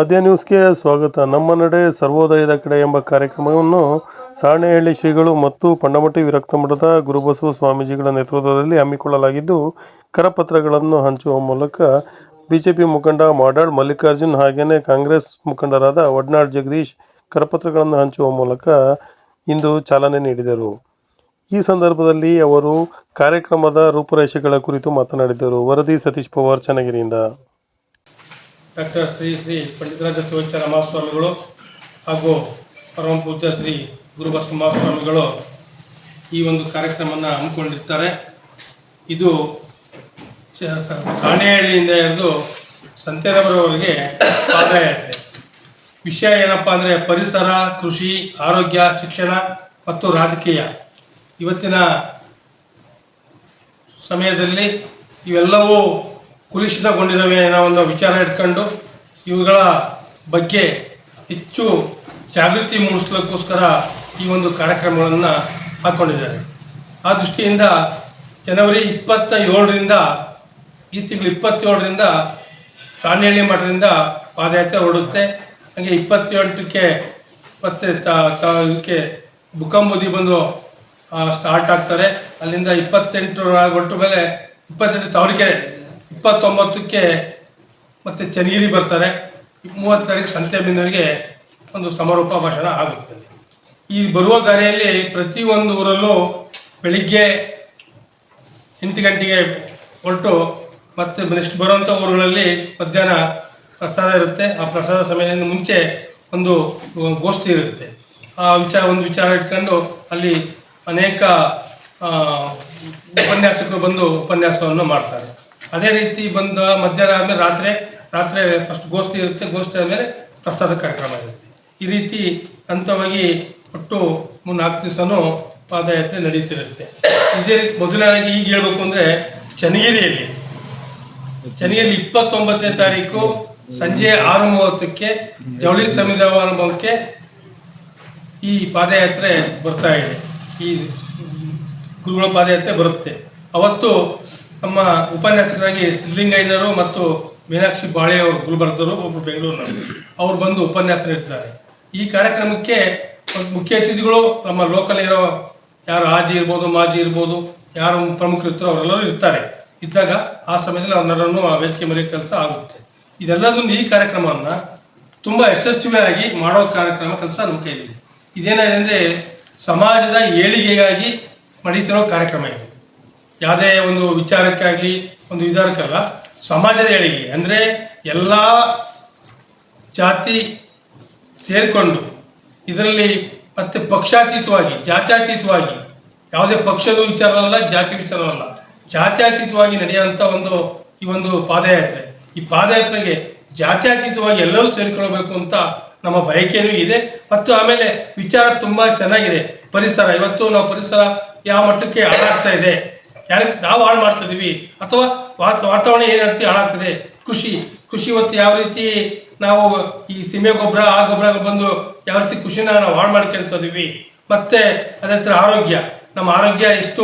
ಆದ್ಯ ನ್ಯೂಸ್ಗೆ ಸ್ವಾಗತ. ನಮ್ಮ ನಡೆ ಸರ್ವೋದಯದ ಕಡೆ ಎಂಬ ಕಾರ್ಯಕ್ರಮವನ್ನು ಸಾಣೆಹಳ್ಳಿ ಶ್ರೀಗಳು ಮತ್ತು ಪಂಡಮಟ್ಟಿ ವಿರಕ್ತ ಮಠದ ಗುರುಬಸವ ಸ್ವಾಮೀಜಿಗಳ ನೇತೃತ್ವದಲ್ಲಿ ಹಮ್ಮಿಕೊಳ್ಳಲಾಗಿದ್ದು, ಕರಪತ್ರಗಳನ್ನು ಹಂಚುವ ಮೂಲಕ ಬಿಜೆಪಿ ಮುಖಂಡ ಮಾಡಾಳ್ ಮಲ್ಲಿಕಾರ್ಜುನ್ ಹಾಗೆಯೇ ಕಾಂಗ್ರೆಸ್ ಮುಖಂಡರಾದ ವಡ್ನಾಳ್ ಜಗದೀಶ್ ಕರಪತ್ರಗಳನ್ನು ಹಂಚುವ ಮೂಲಕ ಇಂದು ಚಾಲನೆ ನೀಡಿದರು. ಈ ಸಂದರ್ಭದಲ್ಲಿ ಅವರು ಕಾರ್ಯಕ್ರಮದ ರೂಪುರೇಷೆಗಳ ಕುರಿತು ಮಾತನಾಡಿದರು. ವರದಿ ಸತೀಶ್ ಪವಾರ್, ಚನ್ನಗಿರಿಯಿಂದ. ಡಾಕ್ಟರ್ ಶ್ರೀ ಶ್ರೀ ಪಂಡಿತರಾಜ ಶಿವಚಾರ ಮಹಾಸ್ವಾಮಿಗಳು ಹಾಗೂ ಪರಮ ಪೂಜ್ಯ ಶ್ರೀ ಗುರುಬಸವ ಮಹಾಸ್ವಾಮಿಗಳು ಈ ಒಂದು ಕಾರ್ಯಕ್ರಮವನ್ನು ಹಮ್ಮಿಕೊಂಡಿರ್ತಾರೆ. ಇದು ಸಾಣೆಹಳ್ಳಿಯಿಂದ ಹಿಡಿದು ಸಂತೆರವರವರೆಗೆ ಪಾದಯಾತ್ರೆ. ವಿಷಯ ಏನಪ್ಪ ಅಂದರೆ ಪರಿಸರ, ಕೃಷಿ, ಆರೋಗ್ಯ, ಶಿಕ್ಷಣ ಮತ್ತು ರಾಜಕೀಯ. ಇವತ್ತಿನ ಸಮಯದಲ್ಲಿ ಇವೆಲ್ಲವೂ ಕುಲುಷಿತಗೊಂಡಿದ್ದಾವೆ ಅನ್ನೋ ಒಂದು ವಿಚಾರ ಇಟ್ಕೊಂಡು ಇವುಗಳ ಬಗ್ಗೆ ಹೆಚ್ಚು ಜಾಗೃತಿ ಮೂಡಿಸ್ಲಿಕ್ಕೋಸ್ಕರ ಈ ಒಂದು ಕಾರ್ಯಕ್ರಮಗಳನ್ನು ಹಾಕ್ಕೊಂಡಿದ್ದಾರೆ ಆ ದೃಷ್ಟಿಯಿಂದ ಜನವರಿ ಇಪ್ಪತ್ತ ಏಳರಿಂದ ಈ ತಿಂಗಳು ಇಪ್ಪತ್ತೇಳರಿಂದ ಸಾಣೇಹಳ್ಳಿ ಮಠದಿಂದ ಪಾದಯಾತ್ರೆ ಹೊರಡುತ್ತೆ. ಹಾಗೆ ಇಪ್ಪತ್ತೆಂಟಕ್ಕೆ ಮತ್ತೆ ಇದಕ್ಕೆ ಬುಕ್ಕಂಬುದಿ ಬಂದು ಸ್ಟಾರ್ಟ್ ಆಗ್ತಾರೆ. ಅಲ್ಲಿಂದ ಇಪ್ಪತ್ತೆಂಟರ ಹೊರಟ ಮೇಲೆ ಇಪ್ಪತ್ತೆಂಟು ತಾವರೆಕೆರೆ ಇಪ್ಪತ್ತೊಂಬತ್ತಕ್ಕೆ ಮತ್ತೆ ಚನ್ನಗಿರಿ ಬರ್ತಾರೆ. ಮೂವತ್ತು ತಾರೀಕು ಸಂತೆಬೆನ್ನೂರಿಗೆ ಒಂದು ಸಮಾರೋಪ ಭಾಷಣ ಆಗುತ್ತದೆ ಈ ಬರುವ ದಾರಿಯಲ್ಲಿ ಪ್ರತಿಯೊಂದು ಊರಲ್ಲೂ ಬೆಳಿಗ್ಗೆ ಎಂಟು ಗಂಟೆಗೆ ಹೊರಟು ಮತ್ತೆ ನೆಕ್ಸ್ಟ್ ಬರುವಂಥ ಊರುಗಳಲ್ಲಿ ಮಧ್ಯಾಹ್ನ ಪ್ರಸಾದ ಇರುತ್ತೆ. ಆ ಪ್ರಸಾದ ಸಮಯದಿಂದ ಮುಂಚೆ ಒಂದು ಗೋಷ್ಠಿ ಇರುತ್ತೆ. ಆ ವಿಚಾರ ಒಂದು ವಿಚಾರ ಇಟ್ಕೊಂಡು ಅಲ್ಲಿ ಅನೇಕ ಉಪನ್ಯಾಸಕರು ಬಂದು ಉಪನ್ಯಾಸವನ್ನು ಮಾಡ್ತಾರೆ. ಅದೇ ರೀತಿ ಬಂದ ಮಧ್ಯಾಹ್ನ ಆದಮೇಲೆ ರಾತ್ರಿ ರಾತ್ರಿ ಫಸ್ಟ್ ಗೋಷ್ಠಿ ಇರುತ್ತೆ, ಗೋಷ್ಠಿ ಆದಮೇಲೆ ಪ್ರಸಾದ ಕಾರ್ಯಕ್ರಮ ಇರುತ್ತೆ. ಈ ರೀತಿ ಹಂತವಾಗಿ ಒಟ್ಟು ಮೂರು ನಾಲ್ಕು ದಿವಸನೂ ಪಾದಯಾತ್ರೆ ನಡೀತಿರುತ್ತೆ. ಇದೇ ರೀತಿ ಮೊದಲನೇದಾಗಿ ಈಗ ಹೇಳ್ಬೇಕು ಅಂದ್ರೆ ಚನ್ನಗಿರಿಯಲ್ಲಿ ಚನ್ನಗಿರಿಯಲ್ಲಿ ಇಪ್ಪತ್ತೊಂಬತ್ತನೇ ತಾರೀಕು ಸಂಜೆ ಆರು ಮೂವತ್ತಕ್ಕೆ ಜವಳಿ ಸಂವಿಧಾನಕ್ಕೆ ಈ ಪಾದಯಾತ್ರೆ ಬರ್ತಾ ಇದೆ. ಈ ಗುರುಗಳ ಪಾದಯಾತ್ರೆ ಬರುತ್ತೆ. ಅವತ್ತು ನಮ್ಮ ಉಪನ್ಯಾಸಕರಾಗಿ ಸಿದ್ಧಲಿಂಗಯ್ಯರು ಮತ್ತು ಮೀನಾಕ್ಷಿ ಬಾಳೆ ಅವರು ಗುಲ್ಬರ್ಗದವರು ಒಬ್ಬರು ಬೆಂಗಳೂರಿನವರು. ಅವ್ರು ಬಂದು ಉಪನ್ಯಾಸ ನೀಡ್ತಾರೆ ಈ ಕಾರ್ಯಕ್ರಮಕ್ಕೆ ಮುಖ್ಯ ಅತಿಥಿಗಳು ನಮ್ಮ ಲೋಕಲ್ ಇರೋ ಯಾರು ಆಜಿ ಇರ್ಬೋದು, ಮಾಜಿ ಇರ್ಬೋದು, ಯಾರು ಪ್ರಮುಖರು ಇರ್ತಾರೋ ಅವರೆಲ್ಲರೂ ಇರ್ತಾರೆ. ಇದ್ದಾಗ ಆ ಸಮಯದಲ್ಲಿ ಅವರೆಲ್ಲರನ್ನು ಆ ವೇದಿಕೆ ಮೇಲೆ ಕೆಲಸ ಆಗುತ್ತೆ. ಇದೆಲ್ಲದನ್ನು ಈ ಕಾರ್ಯಕ್ರಮವನ್ನ ತುಂಬ ಯಶಸ್ವಿಯಾಗಿ ಮಾಡೋ ಕಾರ್ಯಕ್ರಮ ಕೆಲಸ ನಮ್ಮ ಕೈಲಿದೆ ಇದೇನಾಗಿದೆ ಅಂದರೆ ಸಮಾಜದ ಏಳಿಗೆಗಾಗಿ ನಡೀತಿರೋ ಕಾರ್ಯಕ್ರಮ ಇದು. ಯಾವುದೇ ಒಂದು ವಿಚಾರಕ್ಕಾಗಲಿ, ಒಂದು ವಿಚಾರಕ್ಕಲ್ಲ, ಸಮಾಜದ ಏಳಿಗೆ, ಅಂದರೆ ಎಲ್ಲ ಜಾತಿ ಸೇರಿಕೊಂಡು ಇದರಲ್ಲಿ ಮತ್ತೆ ಪಕ್ಷಾತೀತವಾಗಿ, ಜಾತ್ಯಾತೀತವಾಗಿ, ಯಾವುದೇ ಪಕ್ಷದ ವಿಚಾರವಲ್ಲ, ಜಾತಿ ವಿಚಾರವಲ್ಲ, ಜಾತ್ಯಾತೀತವಾಗಿ ನಡೆಯುವಂಥ ಒಂದು, ಈ ಒಂದು ಪಾದಯಾತ್ರೆ. ಈ ಪಾದಯಾತ್ರೆಗೆ ಜಾತ್ಯಾತೀತವಾಗಿ ಎಲ್ಲರೂ ಸೇರಿಕೊಳ್ಬೇಕು ಅಂತ ನಮ್ಮ ಬಯಕೆಯೂ ಇದೆ. ಮತ್ತು ಆಮೇಲೆ ವಿಚಾರ ತುಂಬಾ ಚೆನ್ನಾಗಿದೆ. ಪರಿಸರ, ಇವತ್ತು ನಾವು ಪರಿಸರ ಯಾವ ಮಟ್ಟಕ್ಕೆ ಹಾಳಾಗ್ತಾ ಇದೆ ಯಾರಿಗೆ ನಾವು ಹಾಳು ಮಾಡ್ತಾ ಇದೀವಿ ಅಥವಾ ವಾತ- ವಾತಾವರಣ ಏನು ಹಾಳಾಗ್ತದೆ? ಕೃಷಿ. ಕೃಷಿ ಇವತ್ತು ಯಾವ ರೀತಿ ನಾವು ಈ ಸೀಮೆ ಗೊಬ್ಬರ, ಆ ಗೊಬ್ಬರ ಬಂದು ಯಾವ ರೀತಿ ಕೃಷಿನ ನಾವು ಹಾಳು ಮಾಡ್ಕೊಂತ ಇದೀವಿ? ಮತ್ತೆ ಅದೇ ಆರೋಗ್ಯ. ನಮ್ಮ ಆರೋಗ್ಯ ಎಷ್ಟು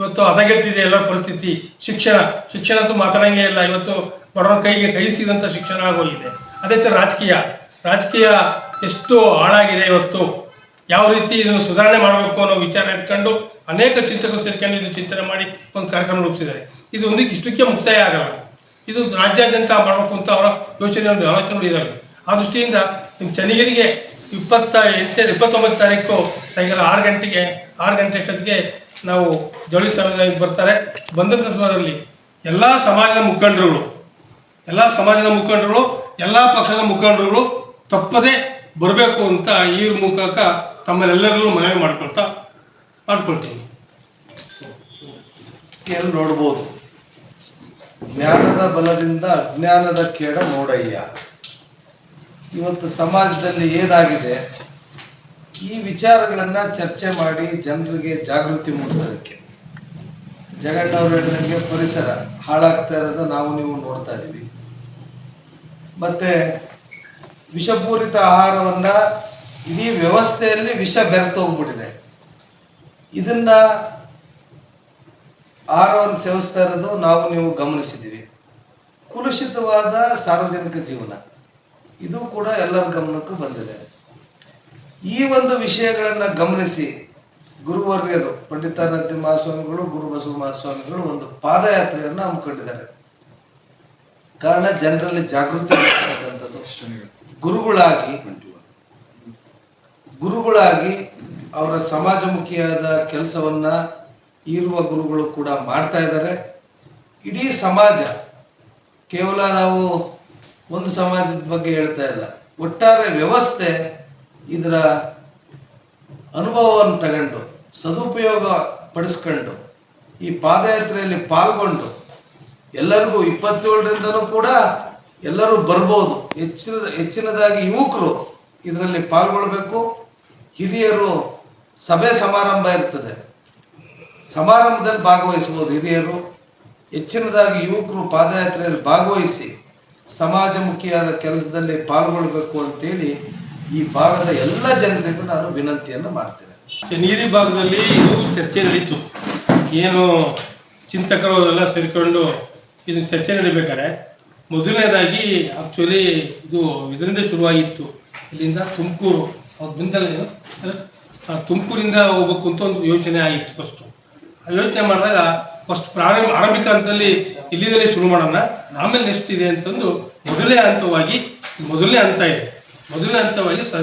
ಇವತ್ತು ಹದಗೆಟ್ಟಿದೆ ಎಲ್ಲರ ಪರಿಸ್ಥಿತಿ. ಶಿಕ್ಷಣ. ಶಿಕ್ಷಣ ಅಂತೂ ಮಾತಾಡಂಗೆ ಇಲ್ಲ. ಇವತ್ತು ಬಡವರ ಕೈಗೆ ಕೈ ಶಿಕ್ಷಣ ಆಗೋಗಿದೆ. ಅದೇ ರಾಜಕೀಯ. ರಾಜಕೀಯ ಎಷ್ಟು ಹಾಳಾಗಿದೆ ಇವತ್ತು? ಯಾವ ರೀತಿ ಇದನ್ನು ಸುಧಾರಣೆ ಮಾಡಬೇಕು ಅನ್ನೋ ವಿಚಾರ ಇಟ್ಕೊಂಡು ಅನೇಕ ಚಿಂತಕರು ಸೇರ್ಕೊಂಡು ಇದು ಚಿಂತನೆ ಮಾಡಿ ಒಂದು ಕಾರ್ಯಕ್ರಮ ರೂಪಿಸಿದ್ದಾರೆ. ಇದು ಒಂದಕ್ಕೆ ಇಷ್ಟಕ್ಕೆ ಮುಕ್ತಾಯ ಆಗಲ್ಲ. ಇದು ರಾಜ್ಯಾದ್ಯಂತ ಮಾಡಬೇಕು ಅಂತ ಅವರ ಯೋಚನೆ ಒಂದು ಆಲೋಚನೆಗಳು ಇದ್ದಾವೆ ಆ ದೃಷ್ಟಿಯಿಂದ ನಿಮ್ಮ ಚನ್ನಗಿರಿಗೆ ಇಪ್ಪತ್ತ ಎಂಟನೇ ಇಪ್ಪತ್ತೊಂಬತ್ತು ತಾರೀಕು ಸಾಯಂಕಾಲ ಆರು ಗಂಟೆಗೆ, ಆರು ಗಂಟೆ ಅಷ್ಟೊತ್ತಿಗೆ ನಾವು ಜವಳಿ ಸಮಯದಲ್ಲಿ ಬರ್ತಾರೆ. ಬಂದಂಥ ಸಮಯದಲ್ಲಿ ಎಲ್ಲ ಸಮಾಜದ ಮುಖಂಡರುಗಳು, ಎಲ್ಲ ಸಮಾಜದ ಮುಖಂಡರುಗಳು, ಎಲ್ಲ ಪಕ್ಷದ ಮುಖಂಡರುಗಳು ತಪ್ಪದೇ ಬರಬೇಕು ಅಂತ ಈ ಮೂಲಕ ತಮ್ಮನ್ನೆಲ್ಲರಲ್ಲೂ ಮನವಿ ಮಾಡ್ಕೊಳ್ತಾ ಮಾಡ್ಕೊಳ್ತೀನಿ. ಎಲ್ಲಿ ನೋಡ್ಬೋದು. ಜ್ಞಾನದ ಬಲದಿಂದ ಅಜ್ಞಾನದ ಕೇಡ ನೋಡಯ್ಯ. ಇವತ್ತು ಸಮಾಜದಲ್ಲಿ ಏನಾಗಿದೆ? ಈ ವಿಚಾರಗಳನ್ನ ಚರ್ಚೆ ಮಾಡಿ ಜನರಿಗೆ ಜಾಗೃತಿ ಮೂಡಿಸೋದಕ್ಕೆ. ಜಗಣ್ಣವ್ರ ಹೇಳಿದಂಗೆ ಪರಿಸರ ಹಾಳಾಗ್ತಾ ಇರೋದು ನಾವು ನೀವು ನೋಡ್ತಾ ಇದ್ದೀವಿ. ಮತ್ತೆ ವಿಷಪೂರಿತ ಆಹಾರವನ್ನ ಇಡೀ ವ್ಯವಸ್ಥೆಯಲ್ಲಿ ವಿಷ ಬೆರೆತು ಹೋಗ್ಬಿಟ್ಟಿದೆ. ಇದನ್ನ ಆರೋನ್ ಸೇವಿಸ್ತಾ ಇರೋದು ನಾವು ನೀವು ಗಮನಿಸಿದ್ದೀವಿ ಕುಲುಷಿತವಾದ ಸಾರ್ವಜನಿಕ ಜೀವನ. ಇದು ಕೂಡ ಎಲ್ಲರ ಗಮನಕ್ಕೂ ಬಂದಿದೆ. ಈ ಒಂದು ವಿಷಯಗಳನ್ನ ಗಮನಿಸಿ ಗುರುವರ್ಯರು, ಪಂಡಿತಾನಂದ ಮಹಾಸ್ವಾಮಿಗಳು, ಗುರು ಬಸವ ಮಹಾಸ್ವಾಮಿಗಳು ಒಂದು ಪಾದಯಾತ್ರೆಯನ್ನು ಹಮ್ಮಿಕೊಂಡಿದ್ದಾರೆ ಕಾರಣ, ಜನರಲ್ಲಿ ಜಾಗೃತಿ ಗುರುಗಳಾಗಿ ಗುರುಗಳಾಗಿ ಅವರ ಸಮಾಜಮುಖಿಯಾದ ಕೆಲಸವನ್ನ ಇರುವ ಗುರುಗಳು ಕೂಡ ಮಾಡ್ತಾ ಇದ್ದಾರೆ. ಇಡೀ ಸಮಾಜ, ಕೇವಲ ನಾವು ಒಂದು ಸಮಾಜದ ಬಗ್ಗೆ ಹೇಳ್ತಾ ಇಲ್ಲ, ಒಟ್ಟಾರೆ ವ್ಯವಸ್ಥೆ ಇದರ ಅನುಭವವನ್ನು ತಗೊಂಡು, ಸದುಪಯೋಗ ಪಡಿಸ್ಕೊಂಡು, ಈ ಪಾದಯಾತ್ರೆಯಲ್ಲಿ ಪಾಲ್ಗೊಂಡು, ಎಲ್ಲರಿಗೂ ಇಪ್ಪತ್ತೇಳರಿಂದನೂ ಕೂಡ ಎಲ್ಲರೂ ಬರ್ಬೋದು. ಹೆಚ್ಚಿನ, ಹೆಚ್ಚಿನದಾಗಿ ಯುವಕರು ಇದರಲ್ಲಿ ಪಾಲ್ಗೊಳ್ಬೇಕು. ಹಿರಿಯರು ಸಭೆ ಸಮಾರಂಭ ಇರ್ತದೆ. ಸಮಾರಂಭದಲ್ಲಿ ಭಾಗವಹಿಸಬಹುದು ಹಿರಿಯರು. ಹೆಚ್ಚಿನದಾಗಿ ಯುವಕರು ಪಾದಯಾತ್ರೆಯಲ್ಲಿ ಭಾಗವಹಿಸಿ ಸಮಾಜಮುಖಿಯಾದ ಕೆಲಸದಲ್ಲಿ ಪಾಲ್ಗೊಳ್ಬೇಕು ಅಂತೇಳಿ ಈ ಭಾಗದ ಎಲ್ಲ ಜನರಿಗೂ ನಾನು ವಿನಂತಿಯನ್ನು ಮಾಡ್ತೇನೆ. ನೀರಿ ಭಾಗದಲ್ಲಿ ಇದು ಚರ್ಚೆ ನಡೀತು. ಏನು ಚಿಂತಕರು ಎಲ್ಲ ಸೇರಿಕೊಂಡು ಇದು ಚರ್ಚೆ ನಡೀಬೇಕಾದ್ರೆ ಮೊದಲನೇದಾಗಿ ಆಕ್ಚುಲಿ ಇದು ಇದರಿಂದ ಶುರುವಾಗಿತ್ತು. ಇಲ್ಲಿಂದ ತುಮಕೂರು ಅದ್ರಿಂದಲೇ ಏನು? ಆ, ತುಮಕೂರಿಂದ ಹೋಗ್ಬೇಕು ಅಂತ ಒಂದು ಯೋಚನೆ ಆಗಿತ್ತು ಫಸ್ಟು ಯೋಚನೆ ಮಾಡಿದಾಗ ಫಸ್ಟ್ ಪ್ರಾರಂಭ ಆರಂಭಿಕ ಹಂತದಲ್ಲಿ ಇಲ್ಲಿಂದಲೇ ಶುರು ಮಾಡೋಣ ಆಮೇಲೆ ನೆಕ್ಸ್ಟ್ ಇದೆ ಅಂತಂದು ಮೊದಲನೇ ಹಂತವಾಗಿ ಮೊದಲನೇ ಹಂತ ಇದೆ. ಮೊದಲನೇ ಹಂತವಾಗಿ ಸ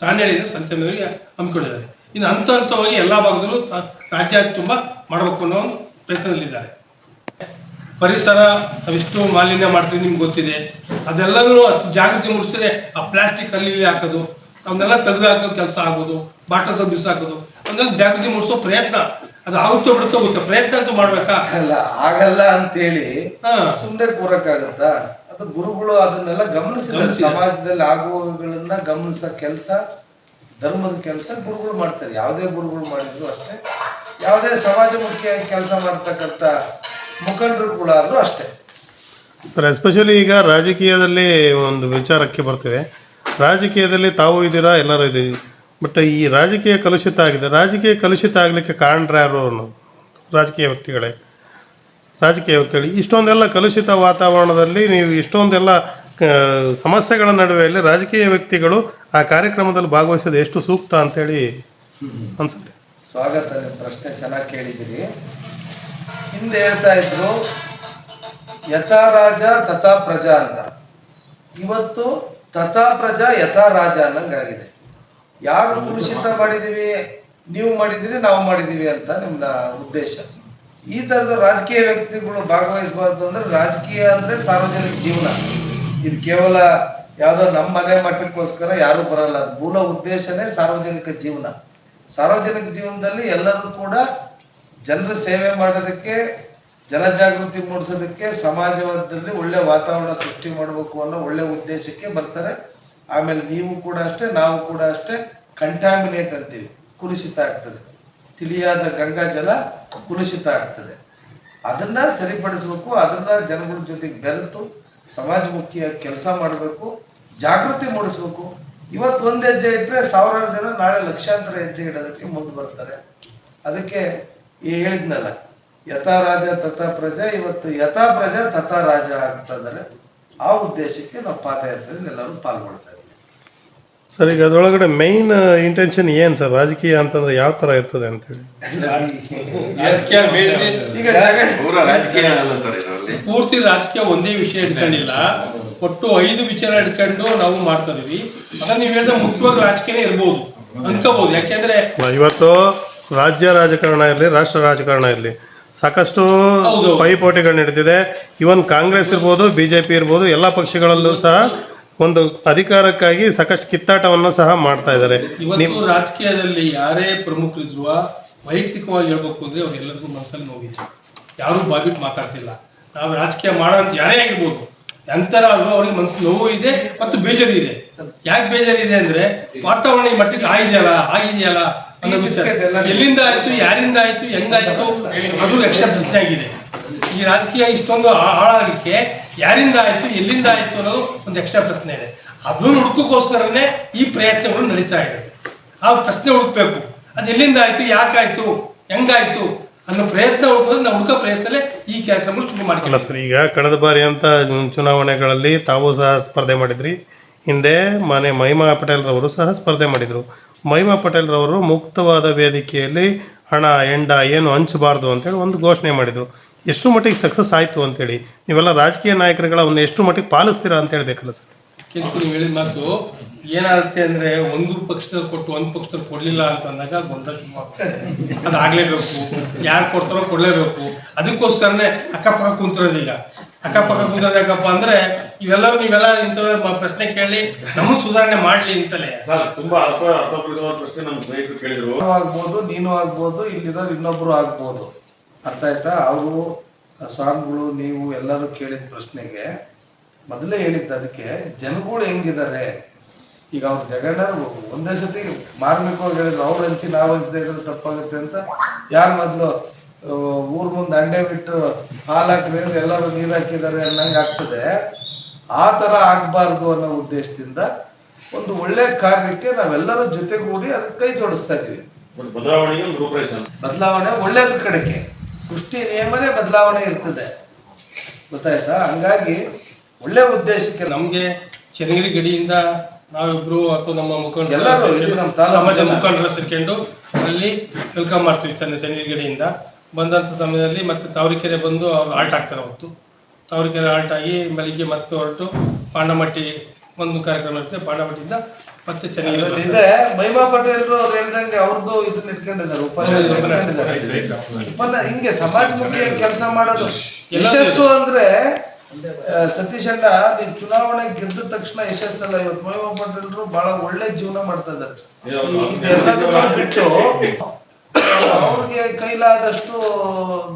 ಸಾಣೆಯಿಂದ ಸಂತೆಯವರಿಗೆ ಹಮ್ಮಿಕೊಂಡಿದ್ದಾರೆ. ಇನ್ನು ಹಂತ ಹಂತವಾಗಿ ಎಲ್ಲ ಭಾಗದಲ್ಲೂ ರಾಜ್ಯ ತುಂಬ ಮಾಡಬೇಕು ಅನ್ನೋ ಒಂದು ಪ್ರಯತ್ನದಲ್ಲಿದ್ದಾರೆ. ಪರಿಸರ ನಾವೆಷ್ಟು ಮಾಲಿನ್ಯ ಮಾಡ್ತೀವಿ ನಿಮ್ಗೆ ಗೊತ್ತಿದೆ. ಅದೆಲ್ಲನೂ ಜಾಗೃತಿ ಮೂಡಿಸಿದ್ರೆ ಆ ಪ್ಲಾಸ್ಟಿಕ್ ಅಲ್ಲಿ ಹಾಕೋದು ಅವನ್ನೆಲ್ಲ ತೆಗೆದು ಹಾಕೋ ಕೆಲಸ ಆಗೋದು ಬಾಟ ಬಿಸಾಕೋದು ಅವನ್ನೆಲ್ಲ ಜಾಗೃತಿ ಮೂಡಿಸೋ ಪ್ರಯತ್ನ. ಅದು ಆಗುತ್ತೋ ಬಿಡುತ್ತೋ ಗೊತ್ತ ಪ್ರಯತ್ನ ಅಂತೂ ಮಾಡ್ಬೇಕಾ? ಅಲ್ಲ ಆಗಲ್ಲ ಅಂತೇಳಿ ಹಾ. ಸುಮ್ಮನೆ ಕೂರಕ್ಕಾಗತ್ತಾ? ಅದು ಗುರುಗಳು ಅದನ್ನೆಲ್ಲ ಗಮನಿಸಿದ್ದಾರೆ ಗಮನಿಸಿದ್ದಾರೆ. ಸಮಾಜದಲ್ಲಿ ಆಗುವಗಳನ್ನ ಗಮನಿಸೋ ಕೆಲಸ ಧರ್ಮದ ಕೆಲಸ ಗುರುಗಳು ಮಾಡ್ತಾರೆ. ಯಾವುದೇ ಗುರುಗಳು ಮಾಡಿದ್ರು ಅಷ್ಟೇ. ಯಾವುದೇ ಮುಖ್ಯ ಕೆಲಸ ಮಾಡ್ತಕ್ಕಂಥ ಮುಖಂಡರುಗಳಾದ್ರೂ ಅಷ್ಟೇ. ಸರ್ ಎಸ್ಪೆಷಲಿ ಈಗ ರಾಜಕೀಯದಲ್ಲಿ ಒಂದು ವಿಚಾರಕ್ಕೆ ಬರ್ತೀವಿ. ರಾಜಕೀಯದಲ್ಲಿ ತಾವು ಇದ್ದೀರಾ? ಎಲ್ಲರೂ ಇದ್ದೀವಿ. ಬಟ್ ಈ ರಾಜಕೀಯ ಕಲುಷಿತ ಆಗಿದೆ. ರಾಜಕೀಯ ಕಲುಷಿತ ಆಗಲಿಕ್ಕೆ ಕಾರಣರ್ಯಾರು ಅನ್ನೋದು ರಾಜಕೀಯ ವ್ಯಕ್ತಿಗಳೇ. ರಾಜಕೀಯ ವ್ಯಕ್ತಿಗಳು. ಇಷ್ಟೊಂದೆಲ್ಲ ಕಲುಷಿತ ವಾತಾವರಣದಲ್ಲಿ ನೀವು ಇಷ್ಟೊಂದೆಲ್ಲ ಸಮಸ್ಯೆಗಳ ನಡುವೆಯಲ್ಲಿ ರಾಜಕೀಯ ವ್ಯಕ್ತಿಗಳು ಆ ಕಾರ್ಯಕ್ರಮದಲ್ಲಿ ಭಾಗವಹಿಸೋದು ಎಷ್ಟು ಸೂಕ್ತ ಅಂತೇಳಿ ಅನ್ಸುತ್ತೆ. ಸ್ವಾಗತ, ಪ್ರಶ್ನೆ ಚೆನ್ನಾಗಿ ಕೇಳಿದಿರಿ ಹಿಂದೆ ಹೇಳ್ತಾ ಇದ್ರು, ಯಥಾ ರಾಜ ತಥಾ ಪ್ರಜಾ ಅಂತ. ಇವತ್ತು ತಥಾ ಪ್ರಜಾ ಯಥಾ ರಾಜ ಅನ್ನಂಗಾಗಿದೆ. ಯಾರು ಕುಲುಷಿತ ಮಾಡಿದೀವಿ ನೀವು ಮಾಡಿದಿರಿ ನಾವು ಮಾಡಿದೀವಿ ಅಂತ ನಿಮ್ಮ ಉದ್ದೇಶ. ಈ ತರದ ರಾಜಕೀಯ ವ್ಯಕ್ತಿಗಳು ಭಾಗವಹಿಸಬಾರ್ದು ಅಂದ್ರೆ ರಾಜಕೀಯ ಅಂದ್ರೆ ಸಾರ್ವಜನಿಕ ಜೀವನ. ಇದು ಕೇವಲ ಯಾವ್ದೋ ನಮ್ಮ ಮನೆ ಮಟ್ಟಕ್ಕೋಸ್ಕರ ಯಾರು ಬರಲ್ಲ. ಮೂಲ ಉದ್ದೇಶನೇ ಸಾರ್ವಜನಿಕ ಜೀವನ. ಸಾರ್ವಜನಿಕ ಜೀವನದಲ್ಲಿ ಎಲ್ಲರೂ ಕೂಡ ಜನರ ಸೇವೆ ಮಾಡೋದಕ್ಕೆ ಜನಜಾಗೃತಿ ಮೂಡಿಸೋದಕ್ಕೆ ಸಮಾಜದಲ್ಲಿ ಒಳ್ಳೆ ವಾತಾವರಣ ಸೃಷ್ಟಿ ಮಾಡಬೇಕು ಅನ್ನೋ ಒಳ್ಳೆ ಉದ್ದೇಶಕ್ಕೆ ಬರ್ತಾರೆ. ಆಮೇಲೆ ನೀವು ಕೂಡ ಅಷ್ಟೇ, ನಾವು ಕೂಡ ಅಷ್ಟೇ ಕಂಟಾಮಿನೇಟ್ ಅಂತೀವಿ, ಕುಲುಷಿತ ಆಗ್ತದೆ. ತಿಳಿಯಾದ ಗಂಗಾ ಜಲ ಕುಲುಷಿತ ಆಗ್ತದೆ. ಅದನ್ನ ಸರಿಪಡಿಸ್ಬೇಕು, ಅದನ್ನ ಜನಗಳ ಜೊತೆಗೆ ಬೆರೆತು ಸಮಾಜಮುಖಿಯ ಕೆಲಸ ಮಾಡಬೇಕು, ಜಾಗೃತಿ ಮೂಡಿಸ್ಬೇಕು. ಇವತ್ತು ಒಂದು ಹೆಜ್ಜೆ ಇಟ್ಟರೆ ಸಾವಿರಾರು ಜನ ನಾಳೆ ಲಕ್ಷಾಂತರ ಹೆಜ್ಜೆ ಇಡೋದಕ್ಕೆ ಮುಂದೆ ಬರ್ತಾರೆ. ಅದಕ್ಕೆ ಹೇಳಿದ್ನಲ್ಲ ಯಥಾ ರಾಜ ತಥಾ ಪ್ರಜಾ ಇವತ್ತು ಯಥಾ ಪ್ರಜಾ ತಥಾ ರಾಜ ಅಂತಂದ್ರೆ ಆ ಉದ್ದೇಶಕ್ಕೆ ನಾವು ಪಾದಯಾತ್ರೆಯಲ್ಲಿ ಎಲ್ಲರೂ ಪಾಲ್ಗೊಳ್ತಾ ಇದ್ದೀವಿ. ಸರ್ ಈಗ ಅದರೊಳಗಡೆ ಮೈನ್ ಇಂಟೆನ್ಷನ್ ಏನ್ ಸರ್? ರಾಜಕೀಯ ಅಂತಂದ್ರೆ ಯಾವ ತರ ಇರ್ತದೆ ಅಂತೇಳಿ? ರಾಜಕೀಯ ಬೇಡ ಈಗ ಜಗ ರಾಜಕೀಯ ಅಲ್ಲ ಸರ್ ಇದರಲ್ಲಿ ಪೂರ್ತಿ ರಾಜಕೀಯ ಒಂದೇ ವಿಷಯ ಇಟ್ಕೊಂಡಿಲ್ಲ ಒಟ್ಟು ಐದು ವಿಚಾರ ಇಟ್ಕೊಂಡು ನಾವು ಮಾಡ್ತಾ ಇದೀವಿ ಅದನ್ನ ನೀವು ಹೇಳಿದ ಮುಖ್ಯವಾಗಿ ರಾಜಕೀಯನೇ ಇರ್ಬೋದು. ಅನ್ಕೋಬಹುದು ಯಾಕೆಂದ್ರೆ ಇವತ್ತು ರಾಜ್ಯ ರಾಜಕಾರಣ ಇರಲಿ ರಾಷ್ಟ್ರ ರಾಜಕಾರಣ ಇರಲಿ. ಸಾಕಷ್ಟು. ಪೈಪೋಟಿಗಳು ನಡೆದಿದೆ ಇವನ್ ಕಾಂಗ್ರೆಸ್ ಇರ್ಬೋದು ಬಿಜೆಪಿ ಇರ್ಬೋದು ಎಲ್ಲ ಪಕ್ಷಗಳಲ್ಲೂ ಸಹ ಒಂದು ಅಧಿಕಾರಕ್ಕಾಗಿ ಸಾಕಷ್ಟು ಕಿತ್ತಾಟವನ್ನು ಸಹ ಮಾಡ್ತಾ ಇದ್ದಾರೆ. ಇವತ್ತು ರಾಜಕೀಯದಲ್ಲಿ ಯಾರೇ ಪ್ರಮುಖರಿದ್ರು ವೈಯಕ್ತಿಕವಾಗಿ ಹೇಳ್ಬೇಕು ಅಂದ್ರೆ ಅವ್ರೆಲ್ಲರಿಗೂ ಮನಸ್ಸಲ್ಲಿ ನೋವಿದೆ. ಯಾರು ಬಾಬಿಟ್ಟು ಮಾತಾಡ್ತಿಲ್ಲ. ನಾವು ರಾಜಕೀಯ ಮಾಡೋ ಅಂತ ಯಾರೇ ಆಗಿರ್ಬೋದು. ಎಂತರ ಆದ್ರೂ ಅವ್ರಿಗೆ ಮನಸ್ಸು ನೋವು ಇದೆ ಮತ್ತು ಬೇಜಾರು ಇದೆ. ಯಾಕೆ ಬೇಜಾರು ಇದೆ ಅಂದ್ರೆ ವಾತಾವರಣ ಮಟ್ಟಕ್ಕೆ ಮಟ್ಟಕ್ಕೆ ಆಗಿದೆಯಲ್ಲ ಎಲ್ಲಿಂದ ಆಯ್ತು ಯಾರಿಂದ ಆಯ್ತು ಹೆಂಗಾಯ್ತು ಅದು ಯಕ್ಷ ಪ್ರಶ್ನೆ ಆಗಿದೆ. ಈ ರಾಜಕೀಯ ಇಷ್ಟೊಂದು ಹಾಳಾಗಲಿಕ್ಕೆ ಯಾರಿಂದ ಆಯ್ತು ಎಲ್ಲಿಂದ ಆಯ್ತು ಅನ್ನೋದು ಒಂದು ಯಕ್ಷ ಪ್ರಶ್ನೆ ಇದೆ. ಅದನ್ನು ಹುಡುಕೋಸ್ಕರನೇ ಈ ಪ್ರಯತ್ನಗಳು ನಡೀತಾ ಇದೆ. ಆ ಪ್ರಶ್ನೆ ಹುಡುಕ್ಬೇಕು. ಅದು ಎಲ್ಲಿಂದ ಆಯ್ತು ಯಾಕಾಯ್ತು ಹೆಂಗಾಯ್ತು ಅನ್ನೋ ಪ್ರಯತ್ನ ಹುಡುಕೋದು ನಾವು ಹುಡುಕೋ ಪ್ರಯತ್ನಲ್ಲೇ ಈ ಕಾರ್ಯಕ್ರಮಗಳು ಶುರು ಮಾಡಿಕೊಳ್ಳ ಸರ್ ಈಗ ಕಳೆದ ಬಾರಿ ಅಂತ ಚುನಾವಣೆಗಳಲ್ಲಿ ತಾವು ಸಹ ಸ್ಪರ್ಧೆ ಮಾಡಿದ್ರಿ. ಹಿಂದೆ ಮನೆ ಮಹಿಮಾ ಪಟೇಲ್ರವರು ಸಹ ಸ್ಪರ್ಧೆ ಮಾಡಿದರು. ಮಹಿಮಾ ಪಟೇಲ್ರವರು ಮುಕ್ತವಾದ ವೇದಿಕೆಯಲ್ಲಿ ಹಣ, ಎಂಡ ಏನು ಹಂಚಬಾರ್ದು ಅಂತೇಳಿ ಒಂದು ಘೋಷಣೆ ಮಾಡಿದರು. ಎಷ್ಟು ಮಟ್ಟಿಗೆ ಸಕ್ಸಸ್ ಆಯಿತು ಅಂತೇಳಿ. ನೀವೆಲ್ಲ ರಾಜಕೀಯ ನಾಯಕರುಗಳ ಅವನ್ನ ಎಷ್ಟು ಮಟ್ಟಿಗೆ ಪಾಲಿಸ್ತೀರಾ ಅಂತ ಹೇಳ್ಬೇಕಲ್ಲ ಸರ್. ನೀವು ಹೇಳಿದ ಮಾತು ಏನಾಗುತ್ತೆ ಅಂದ್ರೆ ಒಂದು ಪಕ್ಷದ ಕೊಟ್ಟು ಒಂದು ಪಕ್ಷದ ಕೊಡ್ಲಿಲ್ಲ ಅಂತ ಅಂದಾಗ ಗೊಂದಲ ಅದಾಗ್ಲೇಬೇಕು. ಯಾರು ಕೊಡ್ತಾರೋ ಕೊಡ್ಲೇಬೇಕು. ಅದಕ್ಕೋಸ್ಕರನೇ ಅಕ್ಕಪಕ್ಕ ಕುಂತಿರೋದು ಈಗ. ಅಕ್ಕಪಕ್ಕ ಕುಂತಿರೋದು ಯಾಕಪ್ಪ ಅಂದ್ರೆ ಇವೆಲ್ಲರೂ ನೀವೆಲ್ಲ ಇಂಥ ಪ್ರಶ್ನೆ ಕೇಳಿ ನಮ್ಮ ಸುಧಾರಣೆ ಮಾಡ್ಲಿ ಅಂತಲೇ. ಸರ್ ತುಂಬಾ ಅರ್ಥ ಅರ್ಥಪೂರ್ಣವಾದ ಪ್ರಶ್ನೆ ನಮ್ಮ ಸ್ನೇಹಿತರು ಕೇಳಿದ್ರು. ನಾನು ಆಗ್ಬೋದು ನೀನು ಆಗ್ಬೋದು ಇಲ್ಲಿರೋರು ಇನ್ನೊಬ್ರು ಆಗ್ಬೋದು. ಅರ್ಥ ಆಯ್ತಾ? ಅವರು ಸ್ವಾಮಿಗಳು ನೀವು ಎಲ್ಲರೂ ಕೇಳಿದ ಪ್ರಶ್ನೆಗೆ ಮೊದಲೇ ಹೇಳಿದ್ದ ಅದಕ್ಕೆ ಜನಗಳು ಹೆಂಗಿದ್ದಾರೆ ಈಗ ಅವ್ರು ಜಗಣ್ಣರು ಒಂದೇ ಸತಿ ಮಾರ್ಮಿಕವಾಗಿ ಹೇಳಿದ್ರು ಅವ್ರು ಹಂಚಿ ನಾವು ಹಂಚದೇ ಇದ್ರೆ ತಪ್ಪಾಗುತ್ತೆ ಅಂತ. ಯಾರು ಮೊದಲು ಊರ್ ಮುಂದೆ ಅಂಡೆ ಬಿಟ್ಟು ಹಾಲು ಹಾಕಿದ್ರೆ ಅಂದ್ರೆ ಎಲ್ಲರೂ ನೀರು ಹಾಕಿದ್ದಾರೆ ಅನ್ನಂಗೆ ಆಗ್ತದೆ. ಆ ತರ ಆಗ್ಬಾರ್ದು ಅನ್ನೋ ಉದ್ದೇಶದಿಂದ ಒಂದು ಒಳ್ಳೆ ಕಾರ್ಯಕ್ಕೆ ನಾವೆಲ್ಲರೂ ಜೊತೆಗೂಡಿ ಅದಕ್ಕೆ ಕೈ ಜೋಡಿಸ್ತಾ ಇದೀವಿ ಬದಲಾವಣೆ ಒಳ್ಳೇದ ಕಡೆಗೆ. ಸೃಷ್ಟಿ ನಿಯಮನೇ ಬದಲಾವಣೆ ಇರ್ತದೆ. ಗೊತ್ತಾಯ್ತಾ? ಹಂಗಾಗಿ ಒಳ್ಳೆ ಉದ್ದೇಶಕ್ಕೆ ನಮ್ಗೆ ಚನ್ನಗಿರಿ ಗಡಿಯಿಂದ ನಾವಿಬ್ರು ಅಥವಾ ನಮ್ಮ ಮುಖಂಡರು ಸಮಾಜ ಮುಖಂಡರ ಸೇರ್ಕೊಂಡು ಅಲ್ಲಿ ವೆಲ್ಕಮ್ ಮಾಡ್ತೀವಿ ಚೆನ್ನಗಿರಿ ಚನ್ನಗಿರಿ ಗಡಿಯಿಂದ. ಬಂದಂತ ಸಮಯದಲ್ಲಿ ಮತ್ತೆ ತಾವರಿಕೆರೆ ಬಂದು ಅವ್ರು ಆಲ್ಟ್ ಆಗ್ತಾರೆ ಅವತ್ತು ತಾವರಿಕೆರೆ ಆಲ್ಟ್ ಆಗಿ ಬೆಳಿಗ್ಗೆ ಮತ್ತೆ ಹೊರಟು ಪಾಂಡಮಟ್ಟಿ ಒಂದು ಕಾರ್ಯಕ್ರಮ ಇರುತ್ತೆ ಪಾಂಡಮಟ್ಟಿಯಿಂದ ಮತ್ತೆ ಚೆನ್ನಾಗಿ. ಇದೆ ಮಹಿಮಾ ಪಟೇಲ್ರು ಅವ್ರು ಹೇಳ್ದಂಗೆ ಅವ್ರದ್ದು ಇದನ್ನ ಇಟ್ಕೊಂಡಿದ್ದಾರೆ ಉಪನ್ಯಾಸ ಹಿಂಗೆ ಸಮಾಜಮುಖಿ ಕೆಲಸ ಮಾಡೋದು. ಯಶಸ್ಸು ಅಂದ್ರೆ ಸತೀಶ್ ಅಣ್ಣ ನೀವು ಚುನಾವಣೆ ಗೆದ್ದ ತಕ್ಷಣ ಯಶಸ್ಸಲ್ಲ. ಇವತ್ತು ಮಹಿಮಾ ಪಟೇಲ್ರು ಬಹಳ ಒಳ್ಳೆ ಜೀವನ ಮಾಡ್ತಾ ಇದ್ದಾರೆ. ಬಿಟ್ಟು ಅವ್ರಿಗೆ ಕೈಲಾದಷ್ಟು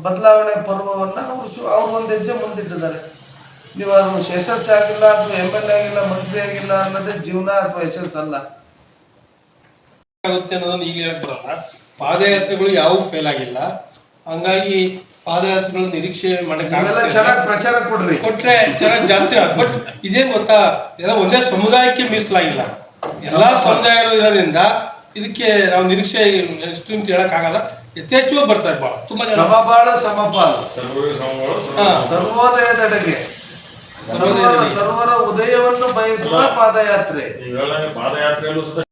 ಬದಲಾವಣೆ ಪರ್ವವನ್ನ ಅವರು ಅವ್ರು ಒಂದ್ ಹೆಜ್ಜೆ ಮುಂದಿಟ್ಟಿದ್ದಾರೆ. ನೀವು ಅವ್ರು ಯಶಸ್ಸು ಆಗಿಲ್ಲ ಅಥವಾ ಎಂ ಎಲ್ ಎ ಆಗಿಲ್ಲ ಮಂತ್ರಿ ಆಗಿಲ್ಲ ಅನ್ನೋದೇ ಜೀವನ ಅಥವಾ ಯಶಸ್ಸಲ್ಲ? ಆಗುತ್ತೆ ಅನ್ನೋದನ್ನ ಈಗ ಹೇಳಕ್ ಬರಲ್ಲ. ಪಾದಯಾತ್ರೆಗಳು ಯಾವ ಫೇಲ್ ಆಗಿಲ್ಲ. ಹಂಗಾಗಿ ಪಾದಯಾತ್ರೆಗಳು ನಿರೀಕ್ಷೆ ಚೆನ್ನಾಗಿ ಪ್ರಚಾರ ಕೊಡ್ರಿ. ಕೊಟ್ರೆ ಚೆನ್ನಾಗಿ ಜಾಸ್ತಿ ಬಟ್ ಇದೇನ್ ಗೊತ್ತಾ? ಎಲ್ಲ ಒಂದೇ ಸಮುದಾಯಕ್ಕೆ ಮೀಸಲಾಗಿಲ್ಲ. ಎಲ್ಲಾ ಸಮುದಾಯಗಳು ಇರೋದ್ರಿಂದ ಇದಕ್ಕೆ ನಾವು ನಿರೀಕ್ಷೆ ಎಷ್ಟು ಅಂತ ಹೇಳಕ್ ಆಗಲ್ಲ ಯಥೇಚ್ಛವಾಗಿ ಬರ್ತಾರೆ ಬಹಳ ತುಂಬಾ ಜನ. ಸಮಬಾಳ ಸಮಪಾಲು. ಸರ್ವೋದಯದೆಡೆಗೆ ಸರ್ವರ ಸರ್ವರ ಉದಯವನ್ನು ಬಯಸುವ ಪಾದಯಾತ್ರೆ. ಪಾದಯಾತ್ರೆಯಲ್ಲೂ